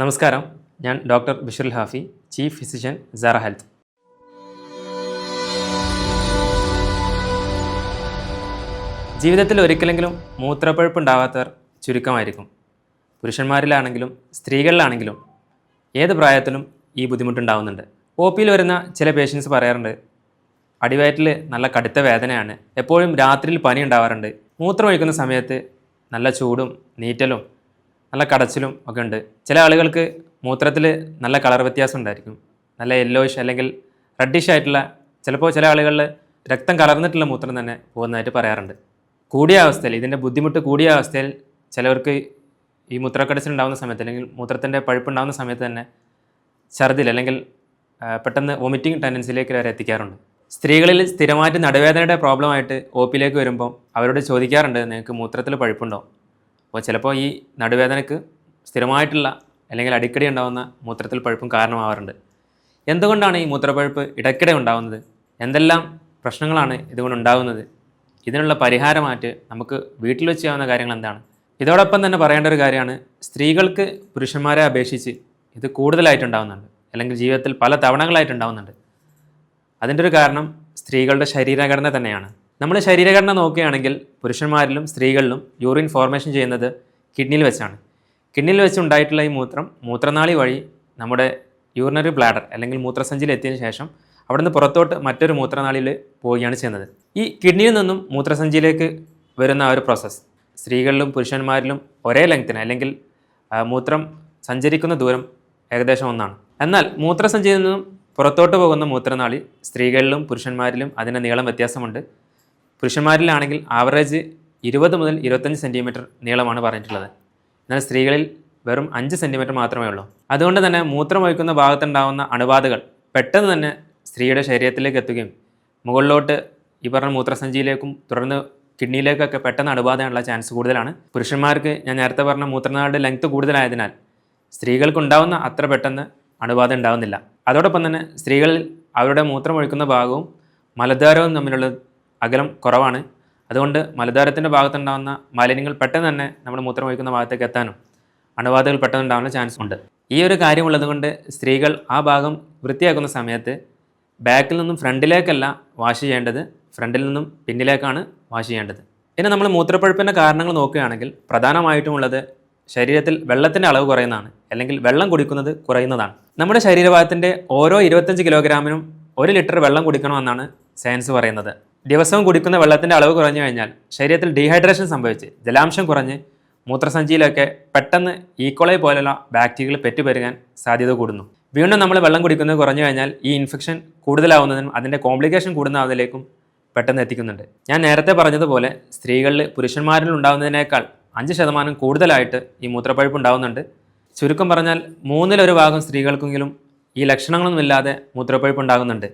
നമസ്കാരം. ഞാൻ doctor Basheer Hafi chief physician Zara health. ജീവിതത്തിൽ ഒരിക്കലെങ്കിലും മൂത്രപ്പഴുപ്പുണ്ടാവാത്തവർ ചുരുക്കമായിരിക്കും. പുരുഷന്മാരിലാണെങ്കിലും സ്ത്രീകളിലാണെങ്കിലും ഏത് പ്രായത്തിലും ഈ ബുദ്ധിമുട്ടുണ്ടാവുന്നുണ്ട്. ഒ പിയിൽ വരുന്ന ചില പേഷ്യൻസ് പറയാറുണ്ട് അടിവയറ്റിൽ നല്ല കടുത്ത വേദനയാണ്. എപ്പോഴും രാത്രിയിൽ പനി ഉണ്ടാവാറുണ്ട് മൂത്രമൊഴിക്കുന്ന സമയത്ത് നല്ല ചൂടും നീറ്റലും നല്ല കടച്ചിലും ഒക്കെ ഉണ്ട്. ചില ആളുകൾക്ക് മൂത്രത്തിൽ നല്ല കളർ വ്യത്യാസം ഉണ്ടായിരിക്കും. നല്ല യെല്ലോയിഷ് അല്ലെങ്കിൽ റെഡിഷ് ആയിട്ടുള്ള ചിലപ്പോൾ ചില ആളുകളിൽ രക്തം കലർന്നിട്ടുള്ള മൂത്രം തന്നെ പോകുന്നതായിട്ട് പറയാറുണ്ട്. കൂടിയ അവസ്ഥയിൽ ഇതിന്റെ ബുദ്ധിമുട്ട് കൂടിയ അവസ്ഥയിൽ ചിലവർക്ക് ഈ മൂത്രക്കടച്ചിൽ ഉണ്ടാകുന്ന സമയത്ത് അല്ലെങ്കിൽ മൂത്രത്തിന്റെ പഴുപ്പുണ്ടാകുന്ന സമയത്ത് തന്നെ ഛർദിൽ അല്ലെങ്കിൽ പെട്ടെന്ന് വൊമിറ്റിംഗ് ടെൻഡൻസിയിലേക്ക് വരെ എത്തിക്കാറുണ്ട്. സ്ത്രീകളിൽ സ്ഥിരമായിട്ട് നടുവേദനയുടെ പ്രോബ്ലമായിട്ട് ഒ പിയിലേക്ക് വരുമ്പോൾ അവരോട് ചോദിക്കാറുണ്ട് നിങ്ങൾക്ക് മൂത്രത്തിൽ പഴുപ്പുണ്ടോ? അപ്പോൾ ചിലപ്പോൾ ഈ നടുവേദനയ്ക്ക് സ്ഥിരമായിട്ടുള്ള അല്ലെങ്കിൽ അടിക്കടി ഉണ്ടാകുന്ന മൂത്രത്തിൽ പഴുപ്പും കാരണമാവാറുണ്ട്. എന്തുകൊണ്ടാണ് ഈ മൂത്രപ്പഴുപ്പ് ഇടയ്ക്കിടെ ഉണ്ടാകുന്നത് എന്തെല്ലാം പ്രശ്നങ്ങളാണ് ഇതുകൊണ്ട് ഉണ്ടാകുന്നത് ഇതിനുള്ള പരിഹാരമായിട്ട് നമുക്ക് വീട്ടിൽ വെച്ച് ചെയ്യാവുന്ന കാര്യങ്ങൾ എന്താണ്? ഇതോടൊപ്പം തന്നെ പറയേണ്ട ഒരു കാര്യമാണ് സ്ത്രീകൾക്ക് പുരുഷന്മാരെ അപേക്ഷിച്ച് ഇത് കൂടുതലായിട്ടുണ്ടാകുന്നുണ്ട് അല്ലെങ്കിൽ ജീവിതത്തിൽ പല തവണകളായിട്ടുണ്ടാകുന്നുണ്ട് അതിന്റെ ഒരു കാരണം സ്ത്രീകളുടെ ശരീരഘടന തന്നെയാണ്. നമ്മൾ ശരീരഘടന നോക്കുകയാണെങ്കിൽ പുരുഷന്മാരിലും സ്ത്രീകളിലും യൂറിൻ ഫോർമേഷൻ ചെയ്യുന്നത് കിഡ്നിയിൽ വെച്ചാണ്. കിഡ്നിയിൽ വെച്ച് ഉണ്ടായിട്ടുള്ള ഈ മൂത്രം മൂത്രനാളി വഴി നമ്മുടെ യൂറിനറി ബ്ലാഡർ അല്ലെങ്കിൽ മൂത്രസഞ്ചിയിൽ എത്തിയതിന് ശേഷം അവിടുന്ന് പുറത്തോട്ട് മറ്റൊരു മൂത്രനാളിയിൽ പോവുകയാണ് ചെയ്യുന്നത്. ഈ കിഡ്നിയിൽ നിന്നും മൂത്രസഞ്ചിയിലേക്ക് വരുന്ന ആ ഒരു പ്രോസസ്സ് സ്ത്രീകളിലും പുരുഷന്മാരിലും ഒരേ ലെങ്ത്തിന് അല്ലെങ്കിൽ മൂത്രം സഞ്ചരിക്കുന്ന ദൂരം ഏകദേശം ഒന്നാണ്. എന്നാൽ മൂത്രസഞ്ചിയിൽ നിന്നും പുറത്തോട്ട് പോകുന്ന മൂത്രനാളി സ്ത്രീകളിലും പുരുഷന്മാരിലും അതിന്റെ നീളം വ്യത്യാസമുണ്ട്. പുരുഷന്മാരിലാണെങ്കിൽ ആവറേജ് ഇരുപത് മുതൽ ഇരുപത്തഞ്ച് സെന്റിമീറ്റർ നീളമാണ് പറഞ്ഞിട്ടുള്ളത്. എന്നാൽ സ്ത്രീകളിൽ വെറും അഞ്ച് സെന്റിമീറ്റർ മാത്രമേ ഉള്ളൂ. അതുകൊണ്ട് തന്നെ മൂത്രമൊഴിക്കുന്ന ഭാഗത്തുണ്ടാകുന്ന അണുബാധകൾ പെട്ടെന്ന് തന്നെ സ്ത്രീയുടെ ശരീരത്തിലേക്ക് എത്തുകയും മുകളിലോട്ട് ഈ പറഞ്ഞ മൂത്രസഞ്ചിയിലേക്കും തുടർന്ന് കിഡ്നിയിലേക്കൊക്കെ പെട്ടെന്ന് അണുബാധയുള്ള ചാൻസ് കൂടുതലാണ്. പുരുഷന്മാർക്ക് ഞാൻ നേരത്തെ പറഞ്ഞ മൂത്രനാളുടെ ലെങ്ത് കൂടുതലായതിനാൽ സ്ത്രീകൾക്കുണ്ടാവുന്ന അത്ര പെട്ടെന്ന് അണുബാധ ഉണ്ടാവുന്നില്ല. അതോടൊപ്പം തന്നെ സ്ത്രീകളിൽ അവരുടെ മൂത്രമൊഴിക്കുന്ന ഭാഗവും മലദ്വാരവും തമ്മിലുള്ള അകലം കുറവാണ്. അതുകൊണ്ട് മലദ്വാരത്തിന്റെ ഭാഗത്തുണ്ടാകുന്ന മാലിന്യങ്ങൾ പെട്ടെന്ന് തന്നെ നമ്മുടെ മൂത്രമൊഴിക്കുന്ന ഭാഗത്തേക്ക് എത്താനും അണുബാധകൾ പെട്ടെന്ന് ഉണ്ടാകുന്ന ചാൻസ് ഉണ്ട്. ഈ ഒരു കാര്യമുള്ളതുകൊണ്ട് സ്ത്രീകൾ ആ ഭാഗം വൃത്തിയാക്കുന്ന സമയത്ത് ബാക്കിൽ നിന്നും ഫ്രണ്ടിലേക്കല്ല വാഷ് ചെയ്യേണ്ടത്. ഫ്രണ്ടിൽ നിന്നും പിന്നിലേക്കാണ് വാഷ് ചെയ്യേണ്ടത്. ഇനി നമ്മൾ മൂത്രപ്പഴുപ്പിന്റെ കാരണങ്ങൾ നോക്കുകയാണെങ്കിൽ പ്രധാനമായിട്ടും ഉള്ളത് ശരീരത്തിൽ വെള്ളത്തിന്റെ അളവ് കുറയുന്നതാണ്. അല്ലെങ്കിൽ വെള്ളം കുടിക്കുന്നത് കുറയുന്നതാണ്. നമ്മുടെ ശരീരഭാഗത്തിന്റെ ഓരോ ഇരുപത്തഞ്ച് കിലോഗ്രാമിനും ഒരു ലിറ്റർ വെള്ളം കുടിക്കണമെന്നാണ് സയൻസ് പറയുന്നത്. ദിവസവും കുടിക്കുന്ന വെള്ളത്തിന്റെ അളവ് കുറഞ്ഞു കഴിഞ്ഞാൽ ശരീരത്തിൽ ഡീഹൈഡ്രേഷൻ സംഭവിച്ച് ജലാംശം കുറഞ്ഞ് മൂത്രസഞ്ചിയിലൊക്കെ പെട്ടെന്ന് ഈക്കോളെ പോലുള്ള ബാക്ടീരിയകൾ പെറ്റുപെരുകാൻ സാധ്യത കൂടുന്നു. വീണ്ടും നമ്മൾ വെള്ളം കുടിക്കുന്നത് കുറഞ്ഞു കഴിഞ്ഞാൽ ഈ ഇൻഫെക്ഷൻ കൂടുതലാവുന്നതിനും അതിന്റെ കോംപ്ലിക്കേഷൻ കൂടുന്നതിലേക്കും പെട്ടെന്ന് എത്തിക്കുന്നുണ്ട്. ഞാൻ നേരത്തെ പറഞ്ഞതുപോലെ സ്ത്രീകളിൽ പുരുഷന്മാരിൽ ഉണ്ടാകുന്നതിനേക്കാൾ അഞ്ച് ശതമാനം കൂടുതലായിട്ട് ഈ മൂത്രപ്പഴുപ്പ് ഉണ്ടാകുന്നുണ്ട് ചുരുക്കം പറഞ്ഞാൽ മൂന്നിലൊരു ഭാഗം സ്ത്രീകൾക്കെങ്കിലും ഈ ലക്ഷണങ്ങളൊന്നുമില്ലാതെ മൂത്രപ്പഴുപ്പ് ഉണ്ടാകുന്നുണ്ട്.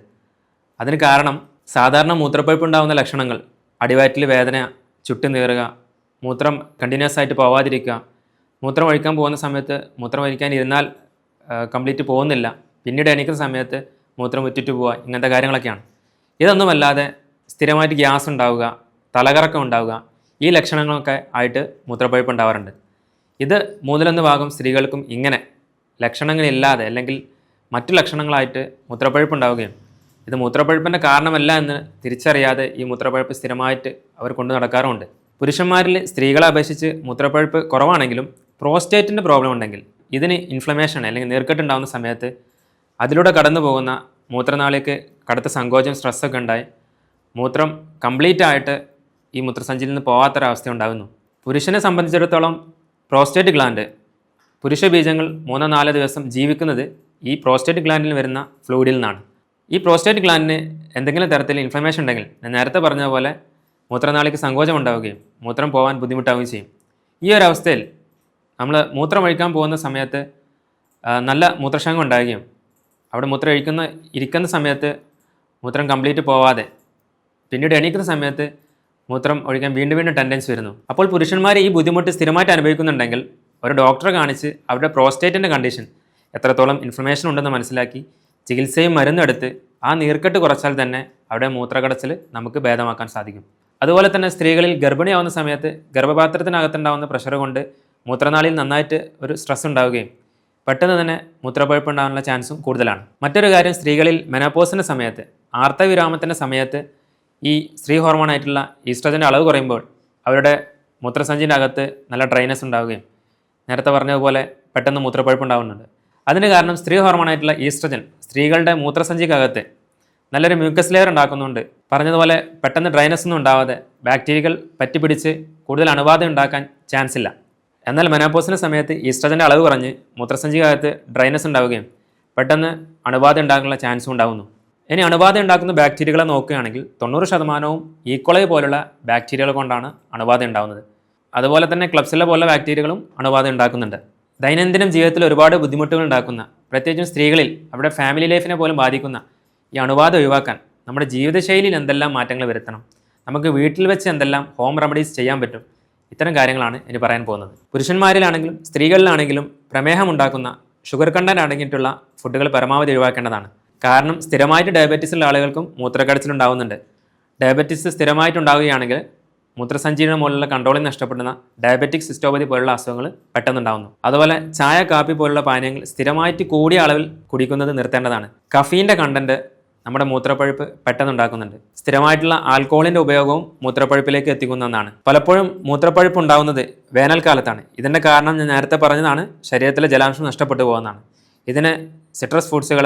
അതിന് കാരണം സാധാരണ മൂത്രപ്പഴുപ്പ് ഉണ്ടാകുന്ന ലക്ഷണങ്ങൾ. അടിവയറ്റിൽ വേദന ചുട്ടു നീറുക മൂത്രം കണ്ടിന്യൂസ് ആയിട്ട് പോവാതിരിക്കുക. മൂത്രം ഒഴിക്കാൻ പോകുന്ന സമയത്ത് മൂത്രം ഒഴിക്കാൻ ഇരുന്നാൽ കംപ്ലീറ്റ് പോകുന്നില്ല. പിന്നീട് എണീക്കുന്ന സമയത്ത് മൂത്രം ഉറ്റിട്ട് പോവുക ഇങ്ങനത്തെ കാര്യങ്ങളൊക്കെയാണ്. ഇതൊന്നുമല്ലാതെ സ്ഥിരമായിട്ട് ഗ്യാസ് ഉണ്ടാവുക തലകറക്കം ഉണ്ടാവുക ഈ ലക്ഷണങ്ങളൊക്കെ ആയിട്ട് മൂത്രപ്പഴുപ്പ് ഉണ്ടാവാറുണ്ട് ഇത് മൂന്നിലൊന്ന് ഭാഗം സ്ത്രീകൾക്കും ഇങ്ങനെ ലക്ഷണങ്ങളില്ലാതെ അല്ലെങ്കിൽ മറ്റു ലക്ഷണങ്ങളായിട്ട് മൂത്രപ്പഴുപ്പ് ഉണ്ടാവുകയും ഇത് മൂത്രപ്പഴുപ്പിന്റെ കാരണമല്ല എന്ന് തിരിച്ചറിയാതെ ഈ മൂത്രപ്പഴുപ്പ് സ്ഥിരമായിട്ട് അവർ കൊണ്ടു നടക്കാറുമുണ്ട്. പുരുഷന്മാരിൽ സ്ത്രീകളെ അപേക്ഷിച്ച് മൂത്രപ്പഴുപ്പ് കുറവാണെങ്കിലും പ്രോസ്റ്റേറ്റിന്റെ പ്രോബ്ലം ഉണ്ടെങ്കിൽ ഇതിന് ഇൻഫ്ലമേഷൻ അല്ലെങ്കിൽ നീർക്കെട്ടുണ്ടാകുന്ന സമയത്ത് അതിലൂടെ കടന്നു പോകുന്ന മൂത്രനാളിക്ക് കടുത്ത സങ്കോചം സ്ട്രെസ്സൊക്കെ ഉണ്ടായി മൂത്രം കംപ്ലീറ്റ് ആയിട്ട് ഈ മൂത്രസഞ്ചിയിൽ നിന്ന് പോകാത്തൊരവസ്ഥ ഉണ്ടാകുന്നു. പുരുഷനെ സംബന്ധിച്ചിടത്തോളം പ്രോസ്റ്റേറ്റ് ഗ്ലാൻഡ് പുരുഷ ബീജങ്ങൾ മൂന്നോ നാലോ ദിവസം ജീവിക്കുന്നത് ഈ പ്രോസ്റ്റേറ്റ് ഗ്ലാൻഡിൽ വരുന്ന ഫ്ലൂയിഡിൽ നിന്നാണ് ഈ പ്രോസ്റ്റേറ്റ് ഗ്ലാൻഡിന് എന്തെങ്കിലും തരത്തിൽ ഇൻഫ്ലമേഷൻ ഉണ്ടെങ്കിൽ ഞാൻ നേരത്തെ പറഞ്ഞ പോലെ മൂത്രനാളിക്ക് സങ്കോചം ഉണ്ടാവുകയും മൂത്രം പോകാൻ ബുദ്ധിമുട്ടാവുകയും ചെയ്യും. ഈ ഒരു അവസ്ഥയിൽ നമ്മൾ മൂത്രം ഒഴിക്കാൻ പോകുന്ന സമയത്ത് നല്ല മൂത്രശാങ്കം ഉണ്ടാവുകയും അവിടെ മൂത്രം ഒഴിക്കുന്ന ഇരിക്കുന്ന സമയത്ത് മൂത്രം കംപ്ലീറ്റ് പോവാതെ പിന്നീട് എണീക്കുന്ന സമയത്ത് മൂത്രം ഒഴിക്കാൻ വീണ്ടും വീണ്ടും ടെൻഡൻസി വരുന്നു. അപ്പോൾ പുരുഷന്മാർ ഈ ബുദ്ധിമുട്ട് സ്ഥിരമായിട്ട് അനുഭവിക്കുന്നുണ്ടെങ്കിൽ ഒരു ഡോക്ടറെ കാണിച്ച് അവരുടെ പ്രോസ്റ്റേറ്റിന്റെ കണ്ടീഷൻ എത്രത്തോളം ഇൻഫ്ലമേഷൻ ഉണ്ടെന്ന് മനസ്സിലാക്കി ചികിത്സയും മരുന്നെടുത്ത് ആ നീർക്കെട്ട് കുറച്ചാൽ തന്നെ അവിടെ മൂത്രകടച്ചിൽ നമുക്ക് ഭേദമാക്കാൻ സാധിക്കും. അതുപോലെ തന്നെ സ്ത്രീകളിൽ ഗർഭിണിയാവുന്ന സമയത്ത് ഗർഭപാത്രത്തിനകത്തുണ്ടാവുന്ന പ്രഷർ കൊണ്ട് മൂത്രനാളിയിൽ നന്നായിട്ട് ഒരു സ്ട്രെസ് ഉണ്ടാവുകയും പെട്ടെന്ന് തന്നെ മൂത്രപ്പഴുപ്പ് ഉണ്ടാകാനുള്ള ചാൻസും കൂടുതലാണ്. മറ്റൊരു കാര്യം സ്ത്രീകളിൽ മെനോപോസിന്റെ സമയത്ത് ആർത്തവിരാമത്തിന്റെ സമയത്ത് ഈ സ്ത്രീ ഹോർമോണായിട്ടുള്ള ഈസ്ട്രജന്റെ അളവ് കുറയുമ്പോൾ അവരുടെ മൂത്രസഞ്ചിന്റെ അകത്ത് നല്ല ഡ്രൈനസ് ഉണ്ടാവുകയും നേരത്തെ പറഞ്ഞതുപോലെ പെട്ടെന്ന് മൂത്രപ്പഴുപ്പ് ഉണ്ടാകുന്നുണ്ട് അതിന് കാരണം സ്ത്രീ ഹോർമോണായിട്ടുള്ള ഈസ്ട്രജൻ സ്ത്രീകളുടെ മൂത്രസഞ്ചിക്കകത്ത് നല്ലൊരു മ്യൂക്കസ് ലെയർ ഉണ്ടാക്കുന്നുണ്ട്. പറഞ്ഞതുപോലെ പെട്ടെന്ന് ഡ്രൈനസ് ഒന്നും ഉണ്ടാവാതെ ബാക്ടീരിയകൾ പറ്റിപ്പിടിച്ച് കൂടുതൽ അണുബാധ ഉണ്ടാക്കാൻ ചാൻസ് ഇല്ല. എന്നാൽ മെനോപോസിന്റെ സമയത്ത് ഈസ്ട്രജന്റെ അളവ് കുറഞ്ഞ് മൂത്രസഞ്ചിക്കകത്ത് ഡ്രൈനസ് ഉണ്ടാവുകയും പെട്ടെന്ന് അണുബാധ ഉണ്ടാകാനുള്ള ചാൻസും ഉണ്ടാകുന്നു ഇനി അണുബാധ ഉണ്ടാക്കുന്ന ബാക്ടീരിയകളെ നോക്കുകയാണെങ്കിൽ തൊണ്ണൂറ് ശതമാനവും ഈക്വളൈ പോലുള്ള ബാക്ടീരിയകൾ കൊണ്ടാണ് അണുബാധ ഉണ്ടാകുന്നത് അതുപോലെ തന്നെ ക്ലബ്സിലെ പോലുള്ള ബാക്ടീരിയകളും അണുബാധ ഉണ്ടാക്കുന്നുണ്ട്. ദൈനംദിനം ജീവിതത്തിൽ ഒരുപാട് ബുദ്ധിമുട്ടുകൾ ഉണ്ടാക്കുന്ന പ്രത്യേകിച്ചും സ്ത്രീകളിൽ അവരുടെ ഫാമിലി ലൈഫിനെ പോലും ബാധിക്കുന്ന ഈ അണുബാധ ഒഴിവാക്കാൻ നമ്മുടെ ജീവിതശൈലിയിൽ എന്തെല്ലാം മാറ്റങ്ങൾ വരുത്തണം നമുക്ക് വീട്ടിൽ വെച്ച് എന്തെല്ലാം ഹോം റെമഡീസ് ചെയ്യാൻ പറ്റും ഇത്തരം കാര്യങ്ങളാണ് ഇനി പറയാൻ പോകുന്നത്. പുരുഷന്മാരിലാണെങ്കിലും സ്ത്രീകളിലാണെങ്കിലും പ്രമേഹം ഉണ്ടാക്കുന്ന ഷുഗർ കണ്ടന്റ് അടങ്ങിയിട്ടുള്ള ഫുഡുകൾ പരമാവധി ഒഴിവാക്കേണ്ടതാണ്. കാരണം സ്ഥിരമായിട്ട് ഡയബറ്റീസ് ഉള്ള ആളുകൾക്കും മൂത്രക്കടച്ചിലുണ്ടാവുന്നുണ്ട് ഡയബറ്റീസ് സ്ഥിരമായിട്ടുണ്ടാവുകയാണെങ്കിൽ മൂത്രസഞ്ചിയുടെ പോലുള്ള കൺട്രോളിംഗ് നഷ്ടപ്പെടുന്ന ഡയബറ്റിക് സിസ്റ്റോപതി പോലുള്ള അസുഖങ്ങൾ പെട്ടെന്നുണ്ടാകുന്നു അതുപോലെ ചായ കാപ്പി പോലുള്ള പാനീയങ്ങൾ സ്ഥിരമായിട്ട് കൂടിയ അളവിൽ കുടിക്കുന്നത് നിർത്തേണ്ടതാണ്. കഫീന്റെ കണ്ടന്റ് നമ്മുടെ മൂത്രപ്പഴുപ്പ് പെട്ടെന്നുണ്ടാക്കുന്നുണ്ട്. സ്ഥിരമായിട്ടുള്ള ആൽക്കോളിന്റെ ഉപയോഗവും മൂത്രപ്പഴുപ്പിലേക്ക് എത്തിക്കുന്ന ഒന്നാണ്. പലപ്പോഴും മൂത്രപ്പഴുപ്പ് ഉണ്ടാകുന്നത് വേനൽക്കാലത്താണ്. ഇതിന്റെ കാരണം ഞാൻ നേരത്തെ പറഞ്ഞതാണ് ശരീരത്തിലെ ജലാംശം നഷ്ടപ്പെട്ടു പോകുന്നതാണ്. ഇതിന് സിട്രസ് ഫ്രൂട്ട്സുകൾ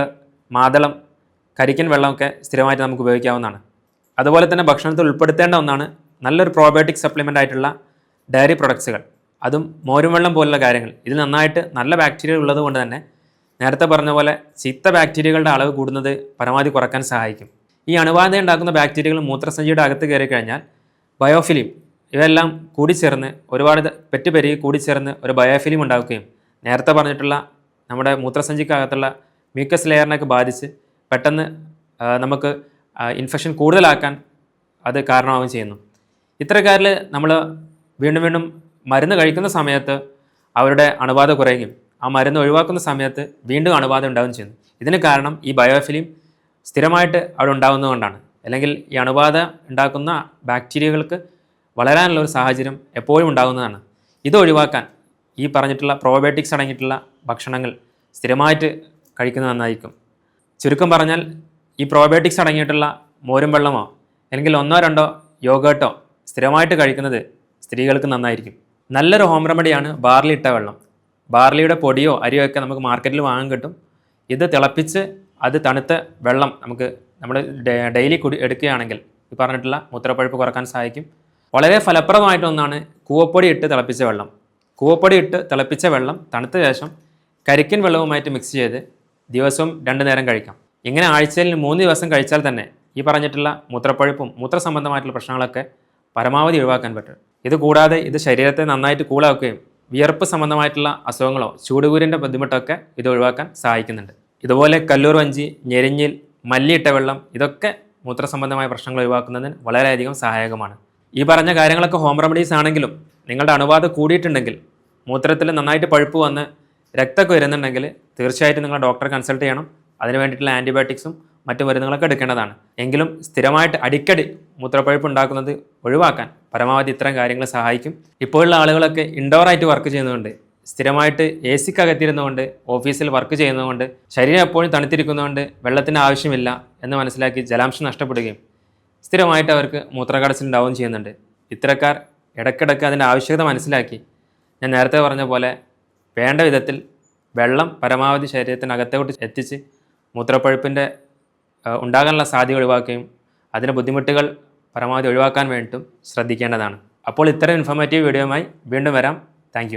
മാതളം കരിക്കൻ വെള്ളമൊക്കെ സ്ഥിരമായിട്ട് നമുക്ക് ഉപയോഗിക്കാവുന്നതാണ്. അതുപോലെ തന്നെ ഭക്ഷണത്തിൽ ഉൾപ്പെടുത്തേണ്ട ഒന്നാണ് നല്ലൊരു പ്രോബയോട്ടിക് സപ്ലിമെന്റ് ആയിട്ടുള്ള ഡയറി പ്രൊഡക്ട്സുകൾ അതും മോരും വെള്ളം പോലുള്ള കാര്യങ്ങൾ. ഇതിൽ നന്നായിട്ട് നല്ല ബാക്ടീരിയ ഉള്ളത് കൊണ്ട് തന്നെ നേരത്തെ പറഞ്ഞ പോലെ ചീത്ത ബാക്ടീരിയകളുടെ അളവ് കൂടുന്നത് പരമാവധി കുറയ്ക്കാൻ സഹായിക്കും. ഈ അണുബാധ ഉണ്ടാക്കുന്ന ബാക്ടീരിയകൾ മൂത്രസഞ്ചിയുടെ അകത്ത് കയറി കഴിഞ്ഞാൽ ബയോഫിലിം ഇവയെല്ലാം കൂടിച്ചേർന്ന് ഒരുപാട് പെറ്റ് പെരുകി കൂടിച്ചേർന്ന് ഒരു ബയോഫിലിം ഉണ്ടാക്കുകയും നേരത്തെ പറഞ്ഞിട്ടുള്ള നമ്മുടെ മൂത്രസഞ്ചിക്കകത്തുള്ള മ്യൂക്കസ് ലെയറിനൊക്കെ ബാധിച്ച് പെട്ടെന്ന് നമുക്ക് ഇൻഫെക്ഷൻ കൂടുതലാക്കാൻ അത് കാരണമാവുകയും ചെയ്യുന്നു. ഇത്തരക്കാരിൽ നമ്മൾ വീണ്ടും വീണ്ടും മരുന്ന് കഴിക്കുന്ന സമയത്ത് അവരുടെ അണുബാധ കുറയുകയും ആ മരുന്ന് ഒഴിവാക്കുന്ന സമയത്ത് വീണ്ടും അണുബാധ ഉണ്ടാവുകയും ചെയ്യുന്നു. ഇതിന് കാരണം ഈ ബയോഫിലിം സ്ഥിരമായിട്ട് അവിടെ ഉണ്ടാകുന്നതുകൊണ്ടാണ് അല്ലെങ്കിൽ ഈ അണുബാധ ഉണ്ടാക്കുന്ന ബാക്ടീരിയകൾക്ക് വളരാനുള്ള ഒരു സാഹചര്യം എപ്പോഴും ഉണ്ടാകുന്നതാണ് ഇത് ഒഴിവാക്കാൻ ഈ പറഞ്ഞിട്ടുള്ള പ്രോബയോട്ടിക്സ് അടങ്ങിയിട്ടുള്ള ഭക്ഷണങ്ങൾ സ്ഥിരമായിട്ട് കഴിക്കുന്നത് നന്നായിരിക്കും. ചുരുക്കം പറഞ്ഞാൽ ഈ പ്രോബയോട്ടിക്സ് അടങ്ങിയിട്ടുള്ള മോരും വെള്ളമോ അല്ലെങ്കിൽ ഒന്നോ രണ്ടോ യോഗേട്ടോ സ്ഥിരമായിട്ട് കഴിക്കുന്നത് സ്ത്രീകൾക്ക് നന്നായിരിക്കും. നല്ലൊരു ഹോം റെമഡിയാണ് ബാർലി ഇട്ട വെള്ളം. ബാർലിയുടെ പൊടിയോ അരിയോ ഒക്കെ നമുക്ക് മാർക്കറ്റിൽ വാങ്ങാൻ കിട്ടും. ഇത് തിളപ്പിച്ച് അത് തണുത്ത വെള്ളം നമുക്ക് നമ്മൾ ഡെയിലി കുടി എടുക്കുകയാണെങ്കിൽ ഈ പറഞ്ഞിട്ടുള്ള മൂത്രപ്പഴുപ്പ് കുറയ്ക്കാൻ സഹായിക്കും. വളരെ ഫലപ്രദമായിട്ടൊന്നാണ് കൂവപ്പൊടി ഇട്ട് തിളപ്പിച്ച വെള്ളം. കൂവപ്പൊടി ഇട്ട് തിളപ്പിച്ച വെള്ളം തണുത്ത ശേഷം കരിക്കൻ വെള്ളവുമായിട്ട് മിക്സ് ചെയ്ത് ദിവസവും രണ്ട് നേരം കഴിക്കാം. ഇങ്ങനെ ആഴ്ചയിൽ മൂന്ന് ദിവസം കഴിച്ചാൽ തന്നെ ഈ പറഞ്ഞിട്ടുള്ള മൂത്രപ്പഴുപ്പും മൂത്രസംബന്ധമായിട്ടുള്ള പ്രശ്നങ്ങളൊക്കെ പരമാവധി ഒഴിവാക്കാൻ പറ്റും. ഇത് കൂടാതെ ഇത് ശരീരത്തെ നന്നായിട്ട് കൂളാക്കുകയും വിയർപ്പ് സംബന്ധമായിട്ടുള്ള അസുഖങ്ങളോ ചൂടുകൂരിന്റെ ബുദ്ധിമുട്ടൊക്കെ ഇത് ഒഴിവാക്കാൻ സഹായിക്കുന്നുണ്ട്. ഇതുപോലെ കല്ലൂർ വഞ്ചി ഞെരിഞ്ഞിൽ മല്ലിയിട്ട വെള്ളം ഇതൊക്കെ മൂത്രസംബന്ധമായ പ്രശ്നങ്ങൾ ഒഴിവാക്കുന്നതിന് വളരെയധികം സഹായകമാണ്. ഈ പറഞ്ഞ കാര്യങ്ങളൊക്കെ ഹോം റെമഡീസ് ആണെങ്കിലും നിങ്ങളുടെ അണുബാധ കൂടിയിട്ടുണ്ടെങ്കിൽ മൂത്രത്തിൽ നന്നായിട്ട് പഴുപ്പ് വന്ന് രക്തമൊക്കെ വരുന്നുണ്ടെങ്കിൽ തീർച്ചയായിട്ടും നിങ്ങൾ ഡോക്ടറെ കൺസൾട്ട് ചെയ്യണം. അതിന് വേണ്ടിയിട്ടുള്ള ആന്റിബയോട്ടിക്സും മറ്റു മരുന്നുകളൊക്കെ എടുക്കേണ്ടതാണ്. എങ്കിലും സ്ഥിരമായിട്ട് അടിക്കടി മൂത്രപ്പഴുപ്പ് ഉണ്ടാക്കുന്നത് ഒഴിവാക്കാൻ പരമാവധി ഇത്തരം കാര്യങ്ങൾ സഹായിക്കും. ഇപ്പോഴുള്ള ആളുകളൊക്കെ ഇൻഡോറായിട്ട് വർക്ക് ചെയ്യുന്നതുകൊണ്ട് സ്ഥിരമായിട്ട് എ സിക്കകത്തിരുന്നുകൊണ്ട് ഓഫീസിൽ വർക്ക് ചെയ്യുന്നതുകൊണ്ട് ശരീരം എപ്പോഴും തണുത്തിരിക്കുന്നതുകൊണ്ട് വെള്ളത്തിന്റെ ആവശ്യമില്ല എന്ന് മനസ്സിലാക്കി ജലാംശം നഷ്ടപ്പെടുകയും സ്ഥിരമായിട്ട് അവർക്ക് മൂത്രകടച്ചിൽ ഉണ്ടാവുകയും ചെയ്യുന്നുണ്ട്. ഇത്തരക്കാർ ഇടയ്ക്കിടയ്ക്ക് അതിന്റെ ആവശ്യകത മനസ്സിലാക്കി. ഞാൻ നേരത്തെ പറഞ്ഞ പോലെ വേണ്ട വിധത്തിൽ വെള്ളം പരമാവധി ശരീരത്തിനകത്തോട്ട് എത്തിച്ച് മൂത്രപ്പഴുപ്പിന്റെ ഉണ്ടാകാനുള്ള സാധ്യത ഒഴിവാക്കുകയും അതിന്റെ ബുദ്ധിമുട്ടുകൾ പരമാവധി ഒഴിവാക്കാൻ വേണ്ടിയിട്ടും ശ്രദ്ധിക്കേണ്ടതാണ്. അപ്പോൾ ഇത്തരം ഇൻഫോർമേറ്റീവ് വീഡിയോയുമായി വീണ്ടും വരാം. താങ്ക്